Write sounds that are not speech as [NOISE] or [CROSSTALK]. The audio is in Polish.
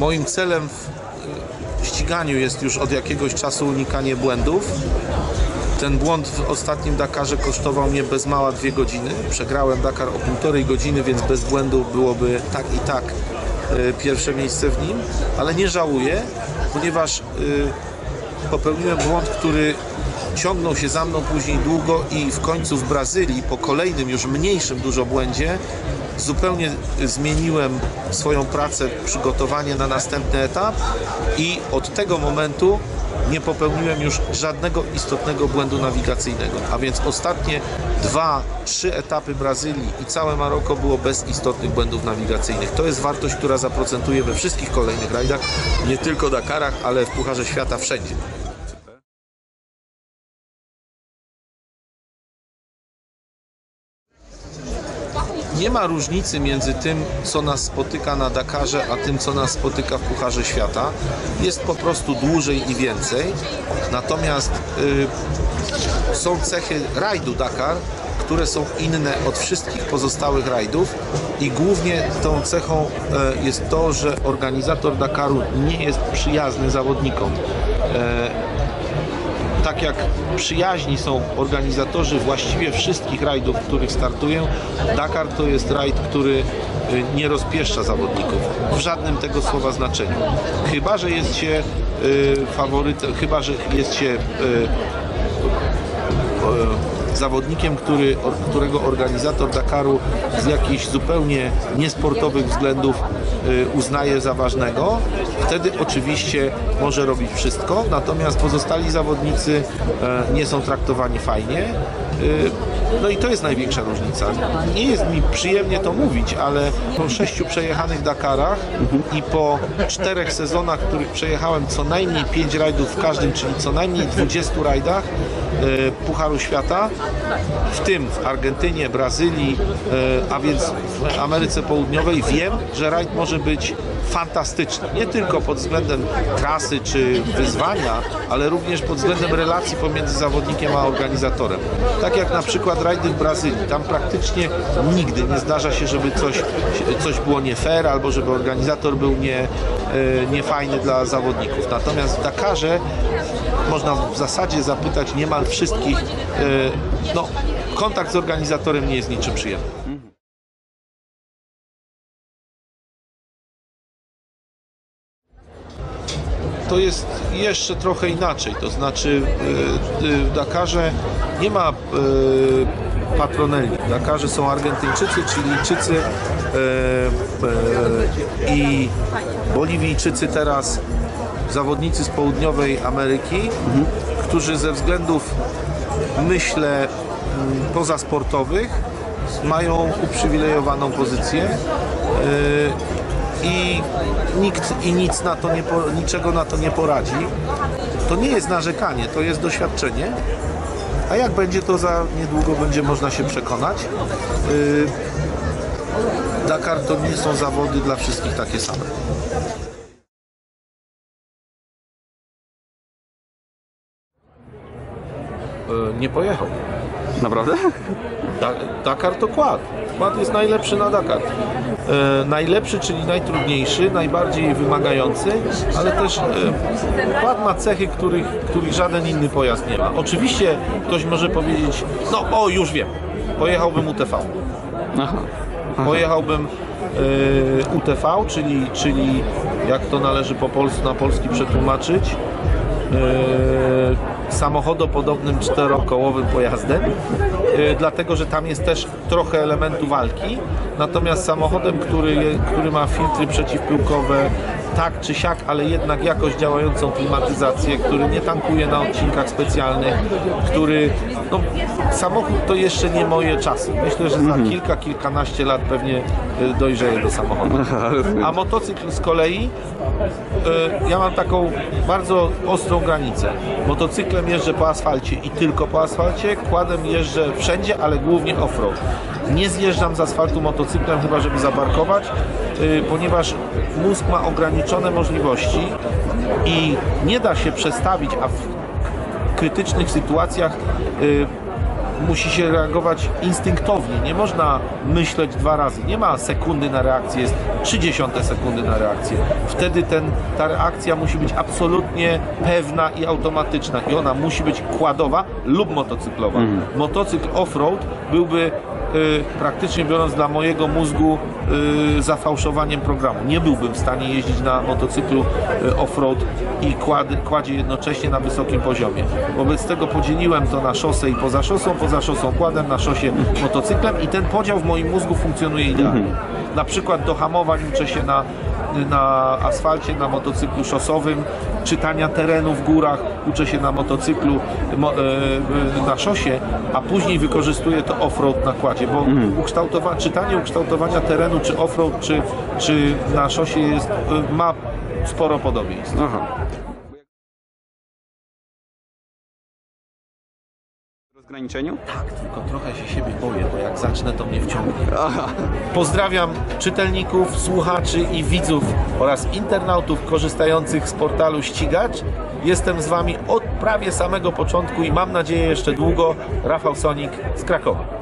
Moim celem w y, ściganiu jest już od jakiegoś czasu unikanie błędów. Ten błąd w ostatnim Dakarze kosztował mnie bez mała dwie godziny. Przegrałem Dakar o półtorej godziny, więc bez błędów byłoby tak i tak y, pierwsze miejsce w nim, ale nie żałuję, ponieważ y, popełniłem błąd, który ciągnął się za mną później długo i w końcu w Brazylii po kolejnym już mniejszym dużo błędzie zupełnie zmieniłem swoją pracę, przygotowanie na następny etap i od tego momentu nie popełniłem już żadnego istotnego błędu nawigacyjnego. A więc ostatnie dwa, trzy etapy Brazylii i całe Maroko było bez istotnych błędów nawigacyjnych. To jest wartość, która zaprocentuje we wszystkich kolejnych rajdach, nie tylko Dakarach, ale w Pucharze Świata wszędzie. Nie ma różnicy między tym, co nas spotyka na Dakarze, a tym, co nas spotyka w Pucharze Świata. Jest po prostu dłużej i więcej. Natomiast y, są cechy rajdu Dakar, które są inne od wszystkich pozostałych rajdów i głównie tą cechą e, jest to, że organizator Dakaru nie jest przyjazny zawodnikom. Tak jak przyjaźni są organizatorzy właściwie wszystkich rajdów, w których startuję, Dakar to jest rajd, który y, nie rozpieszcza zawodników w żadnym tego słowa znaczeniu. Chyba, że jest się y, faworytem, chyba, że jest się y, zawodnikiem, który, którego organizator Dakaru z jakichś zupełnie niesportowych względów y, uznaje za ważnego, wtedy oczywiście może robić wszystko, natomiast pozostali zawodnicy e, nie są traktowani fajnie. Y, No i to jest największa różnica. Nie jest mi przyjemnie to mówić, ale po sześciu przejechanych Dakarach i po czterech sezonach, w których przejechałem co najmniej pięć rajdów w każdym, czyli co najmniej 20 rajdach Pucharu Świata, w tym w Argentynie, Brazylii, e, a więc w Ameryce Południowej, wiem, że rajd może być fantastyczny. Nie tylko pod względem trasy czy wyzwania, ale również pod względem relacji pomiędzy zawodnikiem a organizatorem. Tak jak na przykład rajdy w Brazylii. Tam praktycznie nigdy nie zdarza się, żeby coś, coś było nie fair albo żeby organizator był nie, e, niefajny dla zawodników. Natomiast w Dakarze można w zasadzie zapytać niemal wszystkich, e, no, kontakt z organizatorem nie jest niczym przyjemnym. to jest jeszcze trochę inaczej. To znaczy y, y, w Dakarze nie ma patroneli. W Dakarze są Argentyńczycy, Chilijczycy i Boliwijczycy teraz zawodnicy z południowej Ameryki, którzy ze względów myślę mm, pozasportowych mają uprzywilejowaną pozycję. Y, i nikt i nic na to nie, niczego na to nie poradzi. To nie jest narzekanie, to jest doświadczenie. A jak będzie, to za niedługo będzie można się przekonać. Yy, Dakar to nie są zawody dla wszystkich takie same. Nie pojechał. Naprawdę? Da- Dakar to kład. Kład jest najlepszy na Dakar. E, najlepszy, czyli najtrudniejszy, najbardziej wymagający, ale też e, kład ma cechy, których, których żaden inny pojazd nie ma. Oczywiście ktoś może powiedzieć, no o już wiem, pojechałbym UTV. Aha. Pojechałbym e, UTV, czyli, czyli jak to należy po polsku, na polski przetłumaczyć, e, samochodopodobnym czterokołowym pojazdem, e, dlatego że tam jest też trochę elementu walki, natomiast samochodem, który, który ma filtry przeciwpyłkowe, tak czy siak, ale jednak jakoś działającą klimatyzację, który nie tankuje na odcinkach specjalnych, który, no samochód to jeszcze nie moje czasy. Myślę, że za kilka, kilkanaście lat pewnie e, dojrzeję do samochodu. [LAUGHS] A motocykl z kolei, e, ja mam taką bardzo ostrą granicę. Motocyklem jeżdżę po asfalcie i tylko po asfalcie, kładem jeżdżę wszędzie, ale głównie off-road. Nie zjeżdżam z asfaltu motocyklem, chyba żeby zaparkować, y, ponieważ mózg ma ograniczone możliwości i nie da się przestawić, a w krytycznych sytuacjach y, musi się reagować instynktownie. Nie można myśleć dwa razy. Nie ma sekundy na reakcję, jest 30 sekundy na reakcję. Wtedy ten, ta reakcja musi być absolutnie pewna i automatyczna. I ona musi być kładowa lub motocyklowa. Motocykl off-road byłby praktycznie biorąc dla mojego mózgu y, zafałszowaniem programu. Nie byłbym w stanie jeździć na motocyklu y, off-road i kład, kładzie jednocześnie na wysokim poziomie. Wobec tego podzieliłem to na szosę i poza szosą, poza szosą kładem, na szosie motocyklem i ten podział w moim mózgu funkcjonuje idealnie. Na przykład do hamowań uczę się na, na asfalcie, na motocyklu szosowym, czytania terenu w górach, uczę się na motocyklu mo, e, e, na szosie, a później wykorzystuję to off-road na kładzie, bo ukształtowa- czytanie ukształtowania terenu, czy off-road, czy, czy na szosie jest, e, ma sporo podobieństw. Aha. Rozgraniczeniu? Tak, tylko trochę się siebie boję, bo jak zacznę, to mnie wciągnie. [LAUGHS] Pozdrawiam czytelników, słuchaczy i widzów oraz internautów korzystających z portalu Ścigacz. Jestem z Wami od prawie samego początku i mam nadzieję jeszcze długo. Rafał Sonik z Krakowa.